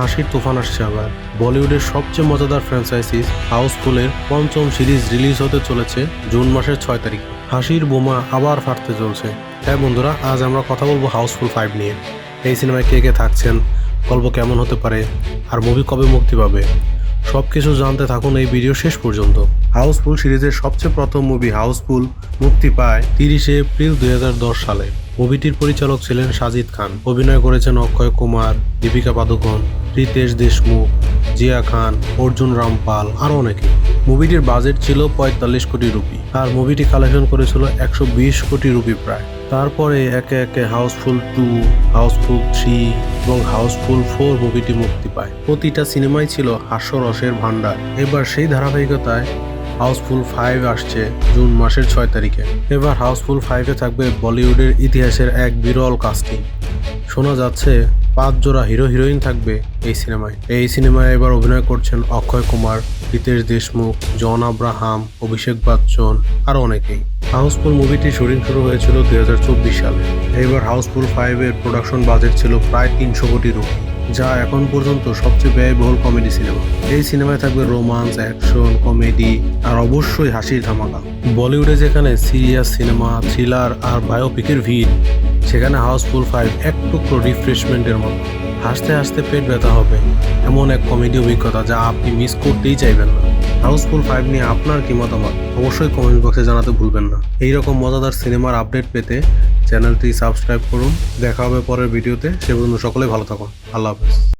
হাসির তুফান আসছে আবার। বলিউডের সবচেয়ে মজাদার ফ্র্যাঞ্চাইজিস হাউসফুলের পঞ্চম সিরিজ রিলিজ হতে চলেছে জুন মাসের ছয় তারিখ। হাসির বোমা আবার ফাটতে চলছে। হ্যাঁ বন্ধুরা, আজ আমরা কথা বলব হাউসফুল ফাইভ নিয়ে। এই সিনেমায় কে কে থাকছেন? গল্প কেমন হতে পারে? আর মুভি কবে মুক্তি পাবে? সব কিছু জানতে থাকুন এই ভিডিও শেষ পর্যন্ত। হাউসফুল সিরিজের সবচেয়ে প্রথম মুভি হাউসফুল মুক্তি পায় তিরিশে এপ্রিল দুই হাজার দশ সালে। মুভিটির পরিচালক ছিলেন সাজিদ খান। অভিনয় করেছেন অক্ষয় কুমার, দীপিকা পাদুকোন, রিতেশ দেশমুখ, জিয়া খান, অর্জুন রামপাল আরও অনেকে। মুভিটির বাজেট ছিল পঁয়তাল্লিশ কোটি রুপি। আর মুভিটি কালেকশন করেছিল একশো বিশ কোটি রুপি প্রায়। তারপরে একে একে হাউসফুল টু হাউসফুল থ্রি এবং হাউসফুল ফোর মুভিটি মুক্তি পায়। প্রতিটা সিনেমাই ছিল হাস্যরসের ভান্ডার এবার সেই ধারাবাহিকতায় হাউসফুল ফাইভ আসছে জুন মাসের ছয় তারিখে। এবার হাউসফুল ফাইভে থাকবে বলিউডের ইতিহাসের এক বিরল কাস্টিং। শোনা যাচ্ছে পাঁচ জোড়া হিরো হিরোইন থাকবে এই সিনেমায়। এই সিনেমায় এবার অভিনয় করছেন অক্ষয় কুমার, রিতেশ দেশমুখ, জন আব্রাহাম, অভিষেক বচ্চন, আরও অনেকেই। হাউসফুল মুভিটি শুটিং শুরু হয়েছিল দুই হাজার চব্বিশ সালে। এবার হাউসফুল ফাইভের প্রোডাকশন বাজেট ছিল প্রায় তিনশো কোটি রুপি, যা এখন পর্যন্ত সবচেয়ে ব্যয়বহুল কমেডি সিনেমা এই সিনেমায় থাকবে রোমান্স অ্যাকশন কমেডি আর অবশ্যই হাসির ধামাকা। বলিউডে যেখানে সিরিয়াস সিনেমা থ্রিলার আর বায়োপিকের ভিড়, সেখানে হাউসফুল ফাইভ এক টুকরো রিফ্রেশমেন্টের মতো। হাসতে হাসতে পেট ব্যথা হবে। এমন এক কমেডি অভিজ্ঞতা যা আপনি মিস করতেই চাইবেন না। হাউসফুল ফাইভ নিয়ে আপনার কি মতামত? অবশ্যই কমেন্ট বক্সে জানাতে ভুলবেন না। এইরকম মজাদার সিনেমার আপডেট পেতে চ্যানেলটি সাবস্ক্রাইব করুন। দেখা হবে পরের ভিডিওতে সে পর্যন্ত সকলে ভালো থাকুন। আল্লাহ হাফেজ।